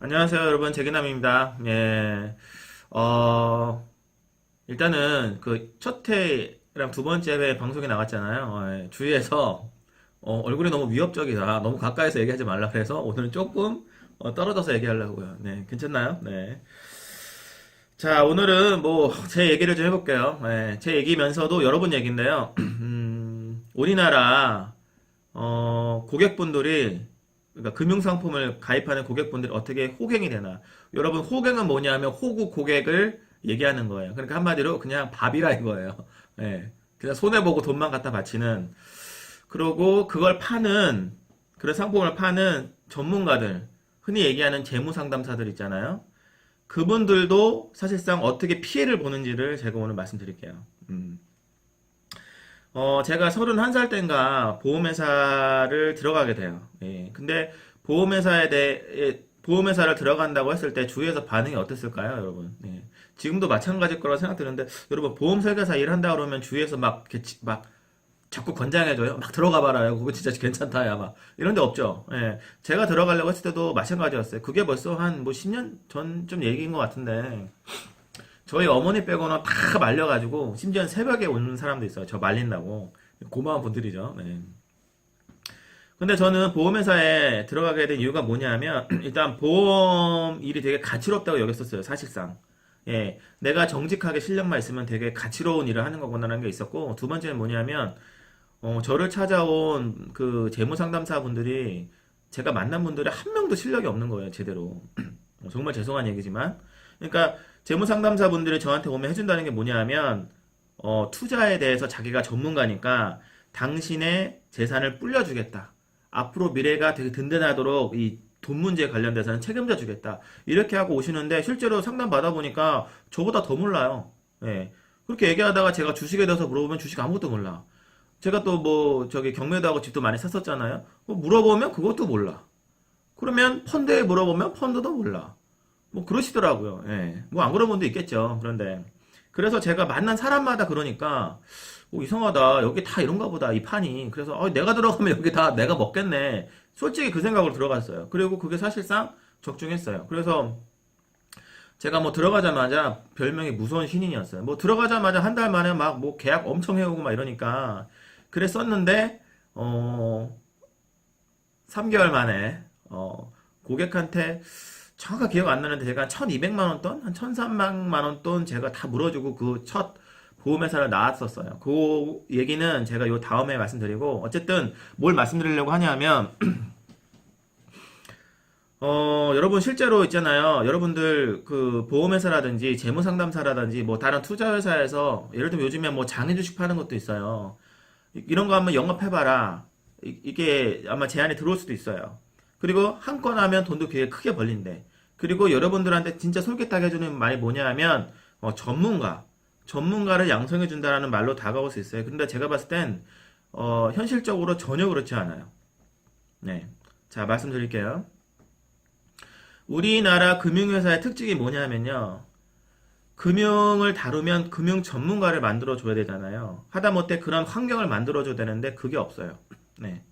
안녕하세요, 여러분. 재기남입니다. 예. 어, 일단은 그 첫 회랑 두 번째 회 방송에 나갔잖아요. 어, 예. 주위에서 어, 얼굴이 너무 위협적이다. 너무 가까이서 얘기하지 말라 그래서 오늘은 조금 어, 떨어져서 얘기하려고요. 네, 괜찮나요? 네. 자, 오늘은 뭐 제 얘기를 좀 해볼게요. 예, 제 얘기면서도 여러분 얘기인데요. 음, 우리나라 어, 고객분들이 그러니까 금융 상품을 가입하는 고객분들이 어떻게 호갱이 되나. 여러분, 호갱은 뭐냐면 호구 고객을 얘기하는 거예요. 그러니까 한마디로 그냥 밥이라 이거예요. 예. 그냥 손해 보고 돈만 갖다 바치는. 그러고 그걸 파는, 그런 상품을 파는 전문가들, 흔히 얘기하는 재무 상담사들 있잖아요. 그분들도 사실상 어떻게 피해를 보는지를 제가 오늘 말씀드릴게요. 음. 어, 제가 31살 땐가 보험회사를 들어가게 돼요. 예. 근데 보험회사에 대해, 보험회사를 들어간다고 했을 때 주위에서 반응이 어땠을까요, 여러분? 예. 지금도 마찬가지일 거라고 생각드는데, 여러분, 보험 설계사 일한다 그러면 주위에서 막, 막, 자꾸 권장해줘요. 막 들어가 봐라요. 그거 진짜 괜찮다, 야, 막. 이런 데 없죠. 예. 제가 들어가려고 했을 때도 마찬가지였어요. 그게 벌써 한 뭐 10년 전좀 얘기인 것 같은데, 저희 어머니 빼고는 다 말려가지고 심지어 새벽에 오는 사람도 있어요. 저 말린다고 고마운 분들이죠. 네. 근데 저는 보험회사에 들어가게 된 이유가 뭐냐면 일단 보험 일이 되게 가치롭다고 여겼었어요. 사실상. 예, 내가 정직하게 실력만 있으면 되게 가치로운 일을 하는 거구나라는 게 있었고 두 번째는 뭐냐면 어, 저를 찾아온 그 재무 상담사 분들이 제가 만난 분들이 한 명도 실력이 없는 거예요. 제대로. 어, 정말 죄송한 얘기지만 그러니까 재무 상담사 분들이 저한테 오면 해준다는 게 뭐냐면 어, 투자에 대해서 자기가 전문가니까 당신의 재산을 불려주겠다. 앞으로 미래가 되게 든든하도록 이 돈 문제에 관련돼서는 책임져 주겠다. 이렇게 하고 오시는데 실제로 상담 받아보니까 저보다 더 몰라요. 예. 그렇게 얘기하다가 제가 주식에 대해서 물어보면 주식 아무것도 몰라. 제가 또 뭐 저기 경매도 하고 집도 많이 샀었잖아요. 뭐 물어보면 그것도 몰라. 그러면 펀드에 물어보면 펀드도 몰라. 뭐 그러시더라고요. 예. 뭐안 그런 분도 있겠죠. 그런데 그래서 제가 만난 사람마다 그러니까 오, 이상하다. 여기 다 이런가 보다. 이 판이. 그래서 어, 내가 들어가면 여기 다 내가 먹겠네. 솔직히 그 생각으로 들어갔어요. 그리고 그게 사실상 적중했어요. 그래서 제가 뭐 들어가자마자 별명이 무서운 신인이었어요. 뭐 들어가자마자 한 달 만에 막 뭐 계약 엄청 해오고 막 이러니까 그랬었는데 어 3개월 만에 어 고객한테 정확하게 기억 안 나는데 제가 1200만 원 돈? 한 1300만 원 돈 제가 다 물어주고 그 첫 보험회사를 나왔었어요. 그 얘기는 제가 요 다음에 말씀드리고 어쨌든 뭘 말씀드리려고 하냐면 어, 여러분 실제로 있잖아요. 여러분들 그 보험회사라든지 재무상담사라든지 뭐 다른 투자회사에서 예를 들면 요즘에 뭐 장애 주식 파는 것도 있어요. 이- 이런 거 한번 영업해봐라. 이- 이게 아마 제안이 들어올 수도 있어요. 그리고 한 건 하면 돈도 되게 크게 벌린대. 그리고 여러분들한테 진짜 솔깃하게 해주는 말이 뭐냐 하면 어, 전문가. 전문가를 양성해 준다라는 말로 다가올 수 있어요. 근데 제가 봤을 땐 어, 현실적으로 전혀 그렇지 않아요. 네. 자, 말씀드릴게요. 우리나라 금융회사의 특징이 뭐냐면요. 금융을 다루면 금융 전문가를 만들어 줘야 되잖아요. 하다못해 그런 환경을 만들어 줘야 되는데 그게 없어요. 네.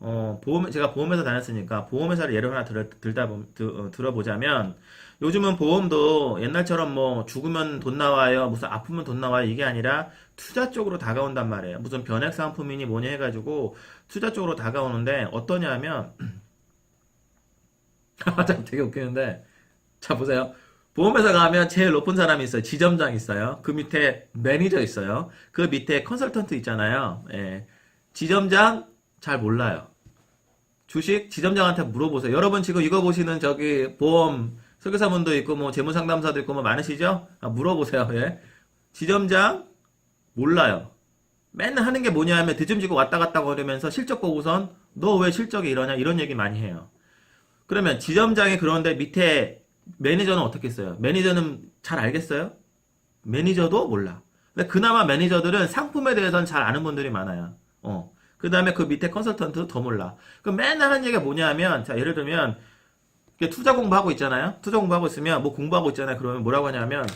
어, 보험, 제가 보험회사 다녔으니까 보험회사를 예를 하나 들, 들다, 보- 드- 어, 들어보자면 요즘은 보험도 옛날처럼 뭐 죽으면 돈 나와요, 무슨 아프면 돈 나와요, 이게 아니라 투자 쪽으로 다가온단 말이에요. 무슨 변액 상품이니 뭐니 해가지고 투자 쪽으로 다가오는데 어떠냐면 참 되게 웃기는데 자 보세요. 보험회사 가면 제일 높은 사람이 있어요. 지점장 있어요. 그 밑에 매니저 있어요. 그 밑에 컨설턴트 있잖아요. 예. 지점장 잘 몰라요. 주식 지점장한테 물어보세요. 여러분 지금 이거 보시는 저기 보험 설계사분도 있고 뭐 재무 상담사도 있고 뭐 많으시죠? 아, 물어보세요. 예. 지점장 몰라요. 맨날 하는 게 뭐냐 하면 뒤짐지고 왔다 갔다 거리면서 실적 보고선 너 왜 실적이 이러냐 이런 얘기 많이 해요. 그러면 지점장이 그런데 밑에 매니저는 어떻게 써요? 매니저는 잘 알겠어요? 매니저도 몰라. 근데 그나마 매니저들은 상품에 대해서는 잘 아는 분들이 많아요. 어. 그 다음에 그 밑에 컨설턴트 더 몰라. 그 맨날 하는 얘기가 뭐냐면, 자, 예를 들면, 투자 공부하고 있잖아요? 투자 공부하고 있으면, 뭐 공부하고 있잖아요? 그러면 뭐라고 하냐면,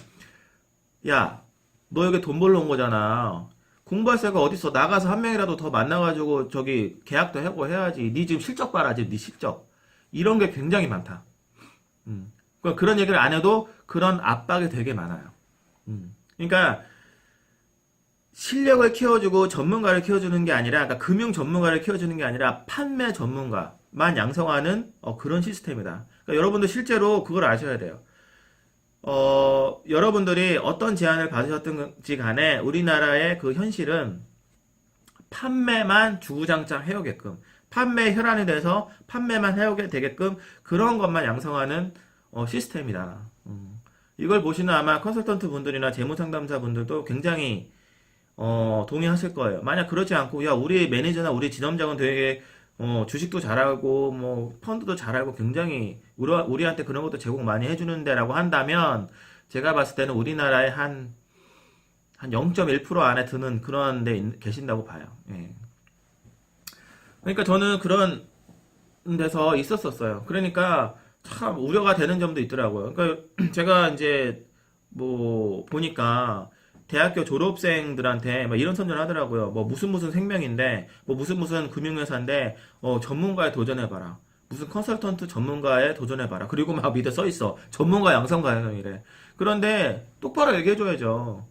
야, 너 여기 돈 벌러 온 거잖아. 공부할 새가 어딨어? 나가서 한 명이라도 더 만나가지고, 저기, 계약도 하고 해야지. 니 지금 실적 봐라, 지금 니 실적. 이런 게 굉장히 많다. 음. 그러니까 그런 얘기를 안 해도 그런 압박이 되게 많아요. 음. 그러니까 실력을 키워주고 전문가를 키워주는 게 아니라, 그러니까 금융 전문가를 키워주는 게 아니라 판매 전문가만 양성하는 어, 그런 시스템이다. 그러니까 여러분들 실제로 그걸 아셔야 돼요. 어, 여러분들이 어떤 제안을 받으셨든지 간에 우리나라의 그 현실은 판매만 주구장창 해오게끔, 판매 혈안이 돼서 판매만 해오게 되게끔 그런 것만 양성하는 어, 시스템이다. 음. 이걸 보시는 아마 컨설턴트 분들이나 재무 상담사 분들도 굉장히 어, 동의하실 거예요. 만약 그렇지 않고, 야, 우리 매니저나 우리 지점장은 되게, 어, 주식도 잘하고, 뭐, 펀드도 잘하고, 굉장히, 우리, 우리한테 그런 것도 제공 많이 해주는데라고 한다면, 제가 봤을 때는 우리나라의 한, 한 0.1% 안에 드는 그런 데 있- 계신다고 봐요. 예. 그러니까 저는 그런 데서 있었었어요. 그러니까 참 우려가 되는 점도 있더라고요. 그러니까 제가 이제 뭐 보니까 대학교 졸업생들한테 막 이런 선전을 하더라고요. 뭐 무슨 무슨 생명인데 뭐 무슨 무슨 금융회사인데 어 전문가에 도전해봐라. 무슨 컨설턴트 전문가에 도전해봐라. 그리고 막 밑에 써 있어. 전문가 양성 가능이래. 그런데 똑바로 얘기해줘야죠.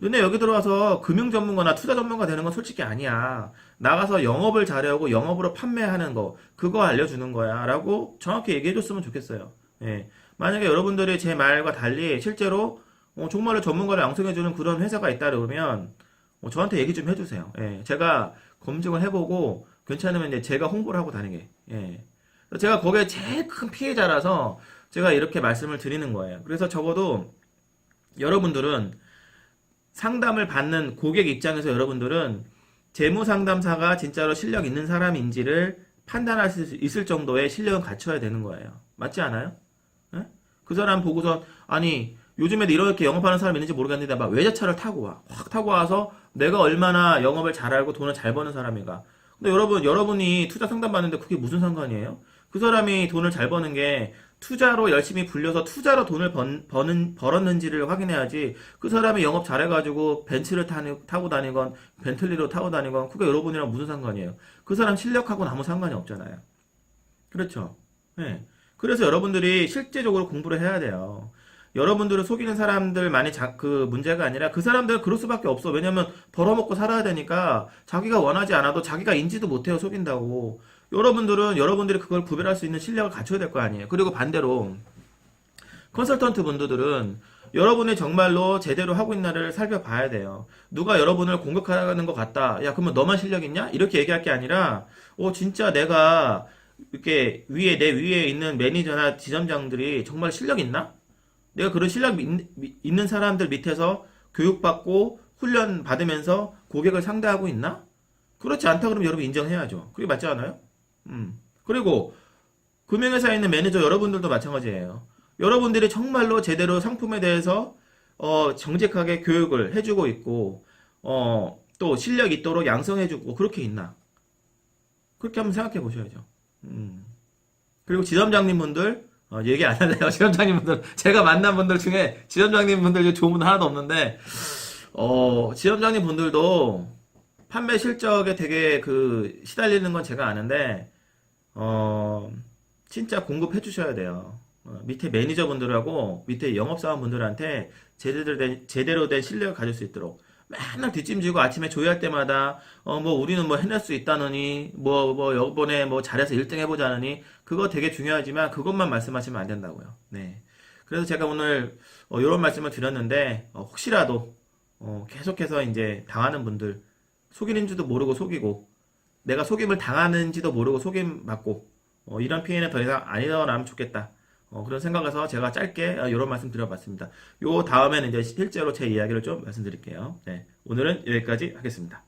너네 여기 들어와서 금융 전문가나 투자 전문가 되는 건 솔직히 아니야. 나가서 영업을 잘하고 영업으로 판매하는 거 그거 알려주는 거야. 라고 정확히 얘기해줬으면 좋겠어요. 예. 만약에 여러분들이 제 말과 달리 실제로 어, 정말로 전문가를 양성해주는 그런 회사가 있다 그러면 어, 저한테 얘기 좀 해주세요. 예. 제가 검증을 해보고 괜찮으면 이제 제가 홍보를 하고 다니게. 예. 제가 거기에 제일 큰 피해자라서 제가 이렇게 말씀을 드리는 거예요. 그래서 적어도 여러분들은 상담을 받는 고객 입장에서 여러분들은 재무 상담사가 진짜로 실력 있는 사람인지를 판단할 수 있을 정도의 실력은 갖춰야 되는 거예요. 맞지 않아요? 예? 그 사람 보고서 아니 요즘에도 이렇게 영업하는 사람 있는지 모르겠는데 막 외제차를 타고 와. 확 타고 와서 내가 얼마나 영업을 잘 알고 돈을 잘 버는 사람인가. 근데 여러분, 여러분이 투자 상담 받는데 그게 무슨 상관이에요? 그 사람이 돈을 잘 버는 게 투자로 열심히 불려서 투자로 돈을 번, 버는, 벌었는지를 확인해야지 그 사람이 영업 잘해가지고 벤츠를 타니, 타고 다니건 벤틀리로 타고 다니건 그게 여러분이랑 무슨 상관이에요? 그 사람 실력하고는 아무 상관이 없잖아요. 그렇죠. 네. 그래서 여러분들이 실제적으로 공부를 해야 돼요. 여러분들을 속이는 사람들 많이 자, 그 문제가 아니라 그 사람들은 그럴 수밖에 없어. 왜냐면 벌어먹고 살아야 되니까 자기가 원하지 않아도 자기가 인지도 못해요. 속인다고. 여러분들은 여러분들이 그걸 구별할 수 있는 실력을 갖춰야 될 거 아니에요. 그리고 반대로 컨설턴트 분들은 여러분이 정말로 제대로 하고 있나를 살펴봐야 돼요. 누가 여러분을 공격하는 것 같다. 야, 그러면 너만 실력 있냐? 이렇게 얘기할 게 아니라, 어, 진짜 내가 이렇게 위에, 내 위에 있는 매니저나 지점장들이 정말 실력 있나? 내가 그런 실력 있- 있는 사람들 밑에서 교육받고 훈련 받으면서 고객을 상대하고 있나? 그렇지 않다 그러면 여러분 인정해야죠. 그게 맞지 않아요? 음. 그리고 금융회사에 있는 매니저 여러분들도 마찬가지예요. 여러분들이 정말로 제대로 상품에 대해서 어, 정직하게 교육을 해주고 있고 어, 또 실력 있도록 양성해주고 그렇게 있나? 그렇게 한번 생각해 보셔야죠. 음. 그리고 지점장님 분들 어, 얘기 안 할래요. 지점장님 분들 제가 만난 분들 중에 지점장님 분들 좋은 분 하나도 없는데 어, 지점장님 분들도 판매 실적에 되게 그 시달리는 건 제가 아는데 어 진짜 공급해 주셔야 돼요. 어, 밑에 매니저분들하고 밑에 영업사원분들한테 제대로 된 제대로 된 실력을 가질 수 있도록 맨날 뒷짐지고 아침에 조회할 때마다 어 뭐 우리는 뭐 해낼 수 있다느니 뭐뭐 이번에 뭐 잘해서 1등 해보자느니 그거 되게 중요하지만 그것만 말씀하시면 안 된다고요. 네. 그래서 제가 오늘 어, 이런 말씀을 드렸는데 어, 혹시라도 어, 계속해서 이제 당하는 분들 속이는지도 모르고 속이고 내가 속임을 당하는지도 모르고 속임 받고 어, 이런 피해는 더 이상 안 일어나면 좋겠다. 어, 그런 생각에서 제가 짧게 어, 이런 말씀 드려봤습니다. 요 다음에는 이제 실제로 제 이야기를 좀 말씀드릴게요. 네, 오늘은 여기까지 하겠습니다.